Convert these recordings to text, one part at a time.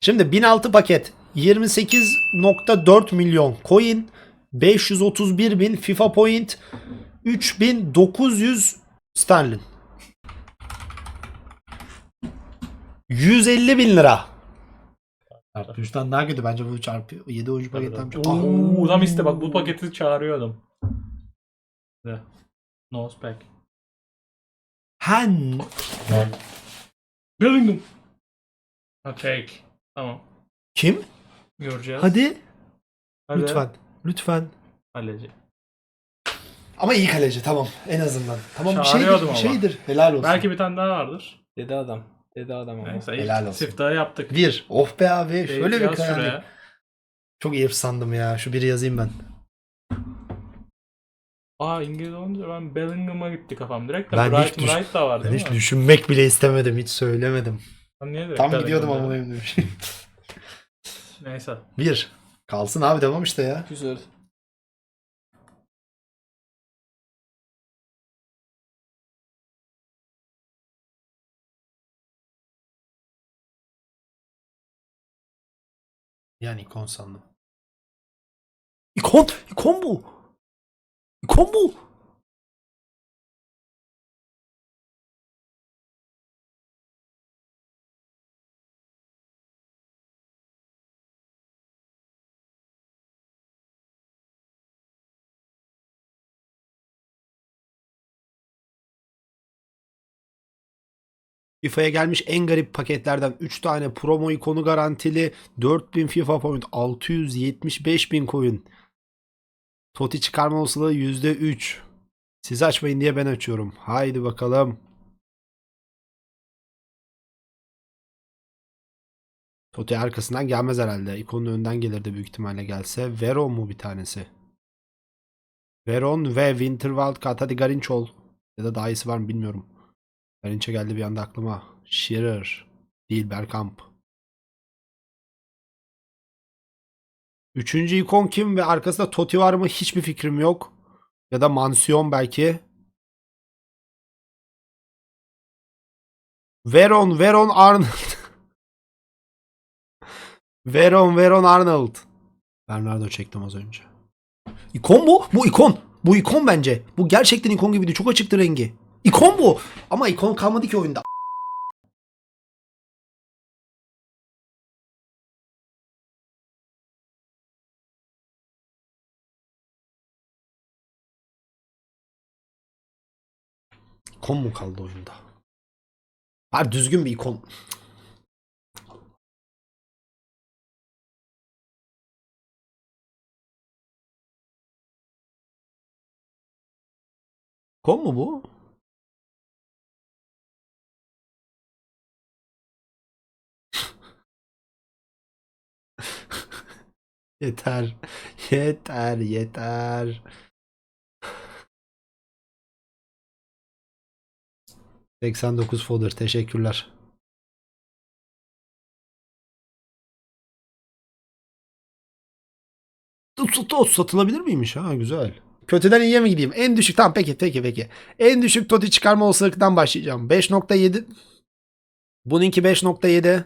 Şimdi 1006 paket 28.4 milyon coin 531 bin FIFA point 3900 sterlin 150 bin lira. Çarpı 3'ten daha kötü bence bu çarpı 7 oyuncu paketten çok. Oo, tam işte bak bu paketi çağırıyordum. De. No spec. Hen. Bellingham. Ha take. Tamam. Kim? Göreceğiz. Hadi. Hadi. Lütfen. Lütfen. Kaleci. Ama iyi kaleci tamam en azından. Tamam bir Çağırıyordum şeydir, bir ama. şeydir. Helal olsun. Belki bir tane daha vardır. Dedi adam. Dedi adam ama. Neyse Helal ilk olsun. siftahı yaptık. Bir. Oh be abi. Şöyle bir Yaz şuraya. Çok iyi sandım ya. Şu biri yazayım ben. Aa İngiliz olunca ben Bellingham'a gitti kafam direkt de Ben Bright hiç düş- Bright da var Ben değil hiç mi? düşünmek bile istemedim. Hiç söylemedim. Niye direkt Tam gidiyordum ama benim demiş. Neyse. Bir. Kalsın abi devam işte ya. Güzel. Yani ikon sandım. İkon! İkon bu! İkon bu! FIFA'ya gelmiş en garip paketlerden 3 tane promo ikonu garantili 4000 FIFA point 675 bin coin. Toti çıkarma olasılığı %3. Siz açmayın diye ben açıyorum. Haydi bakalım. Toti arkasından gelmez herhalde. İkonun önünden gelirdi büyük ihtimalle gelse. Veron mu bir tanesi? Veron ve Winterwald kat hadi Garinç. Ya da daha iyisi var mı bilmiyorum. Garinç'e geldi bir anda aklıma. Shearer. Değil Bergkamp. Üçüncü ikon kim ve arkasında Totti var mı hiçbir fikrim yok. Ya da Mansiyon belki. Veron, Veron Arnold. Veron, Veron Arnold. Bernardo çektim az önce. İkon bu. Bu ikon. Bu ikon bence. Bu gerçekten ikon gibiydi. Çok açıktı rengi. İkon bu. Ama ikon kalmadı ki oyunda. İkon mu kaldı oyunda? Var düzgün bir ikon. İkon mu bu? Yeter. Yeter, yeter. ...89 fodder. Teşekkürler. Tut satılabilir miymiş? Ha güzel. Kötüden iyiye mi gideyim? En düşük tamam peki peki peki. En düşük toti çıkarma olasılıktan başlayacağım. 5.7 Bununki 5.7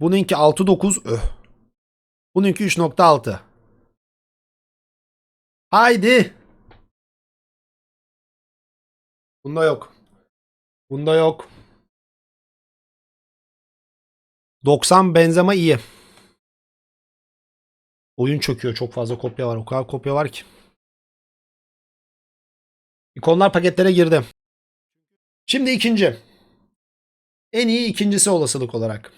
Bununki 6.9 Öh. Bununki 3.6 Haydi. Bunda yok. Bunda yok. 90 benzeme iyi. Oyun çöküyor. Çok fazla kopya var. O kadar kopya var ki. İkonlar paketlere girdi. Şimdi ikinci. En iyi ikincisi olasılık olarak.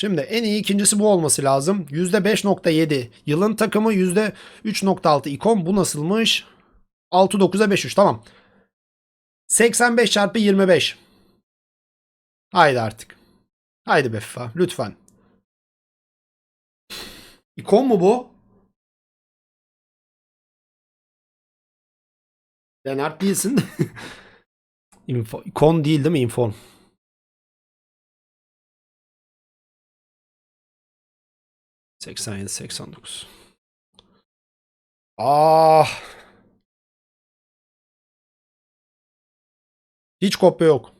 Şimdi en iyi ikincisi bu olması lazım. %5.7. Yılın takımı %3.6. İkon bu nasılmış? 6.9'a 5.3 tamam. 85 çarpı 25. Haydi artık. Haydi be FIFA lütfen. İkon mu bu? Lenart değilsin. İkon değil değil mi infon? Seksen yedi, seksen dokuz. Ah. Hiç kopya yok.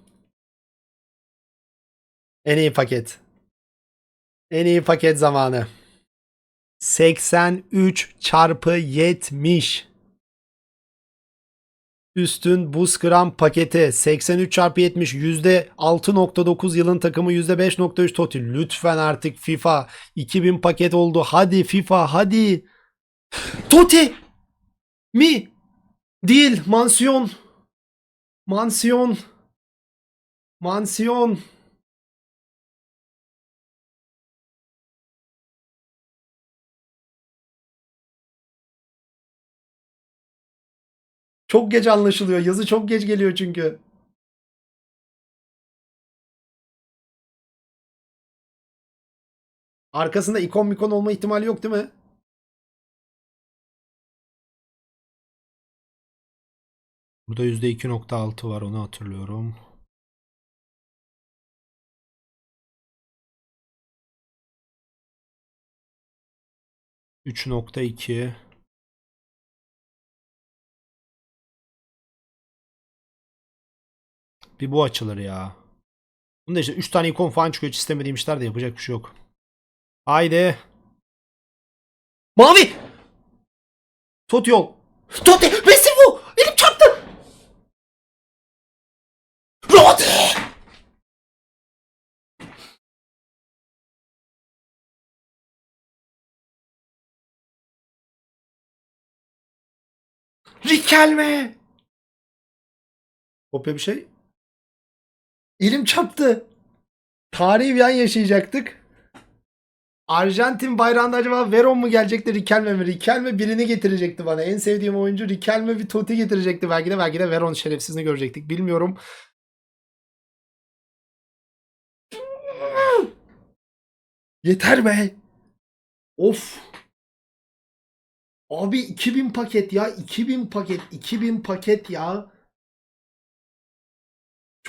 En iyi paket. En iyi paket zamanı. 83 çarpı 70. Üstün buz gram paketi 83 çarpı 70 yüzde 6.9 yılın takımı yüzde 5.3 Toti. Lütfen artık FIFA 2000 paket oldu. Hadi FIFA hadi. Toti mi? Değil mansiyon. Mansiyon. Mansiyon. Çok geç anlaşılıyor. Yazı çok geç geliyor çünkü. Arkasında ikon mikon olma ihtimali yok değil mi? Burada %2.6 var onu hatırlıyorum. Üç nokta iki. Bir bu açılır ya. Bunda işte 3 tane ikon falan çıkıyor. Hiç istemediğim işler de yapacak bir şey yok. Haydi. Mavi. Tot yol. Totti. Messi bu. Elim çarptı. Rodi. Rikelme. Kopya bir şey. Elim çarptı. Tarihi bir an yaşayacaktık. Arjantin bayrağında acaba Veron mu gelecekti Riquelme mi? Riquelme birini getirecekti bana. En sevdiğim oyuncu Riquelme bir Totti getirecekti belki de. Belki de Veron şerefsizini görecektik. Bilmiyorum. Yeter be. Of. Abi 2000 paket ya. 2000 paket. 2000 paket ya.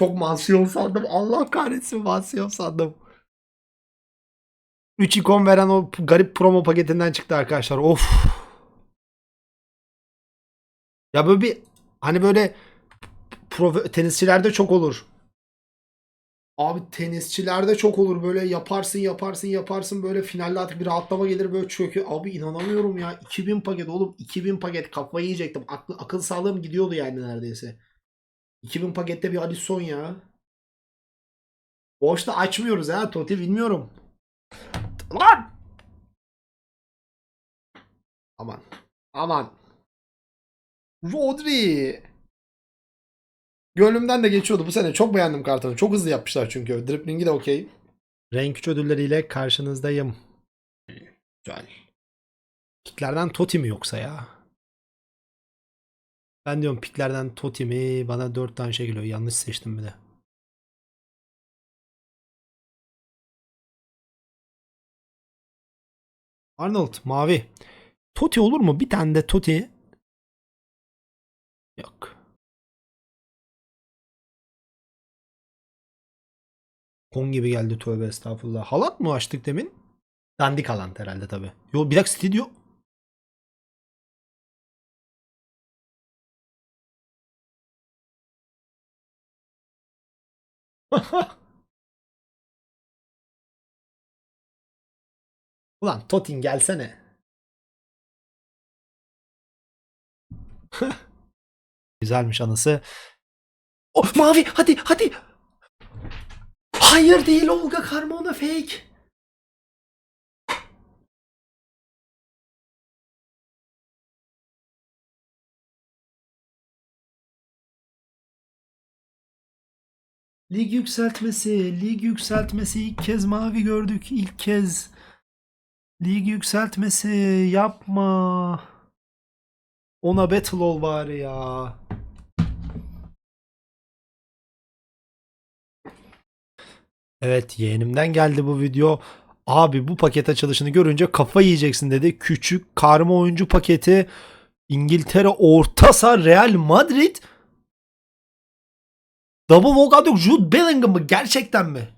Çok mansiyon sandım. Allah kahretsin mansiyon sandım. 3 ikon veren o garip promo paketinden çıktı arkadaşlar. Of. Ya böyle bir hani böyle profe- tenisçilerde çok olur. Abi tenisçilerde çok olur böyle yaparsın yaparsın yaparsın böyle finalde artık bir rahatlama gelir böyle çöküyor. Abi inanamıyorum ya 2000 paket oğlum 2000 paket kafayı yiyecektim. Aklı, akıl sağlığım gidiyordu yani neredeyse. 2000 pakette bir Alisson ya. Boşta açmıyoruz ha Totti bilmiyorum. Lan! Aman. Aman. Rodri. Gönlümden de geçiyordu bu sene. Çok beğendim kartını. Çok hızlı yapmışlar çünkü. Driplingi de okey. Renk 3 ödülleriyle karşınızdayım. Güzel. Piklerden Totti mi yoksa ya? Ben diyorum piklerden Totti mi? Bana 4 tane şey geliyor. Yanlış seçtim bir de. Arnold mavi. Totti olur mu? Bir tane de Totti. Yok. Kon gibi geldi tövbe estağfurullah. Halat mı açtık demin? Dandik halant herhalde tabi. Yo bir dakika stüdyo. Ulan Totin gelsene. Güzelmiş anısı. Oh mavi hadi hadi. Hayır değil Olga Carmona fake. Lig yükseltmesi, lig yükseltmesi ilk kez mavi gördük ilk kez. Lig yükseltmesi yapma. Ona battle ol bari ya. Evet yeğenimden geldi bu video. Abi bu paket açılışını görünce kafa yiyeceksin dedi. Küçük karma oyuncu paketi İngiltere orta saha Real Madrid Double walkout yok. Jude Bellingham mı? Gerçekten mi?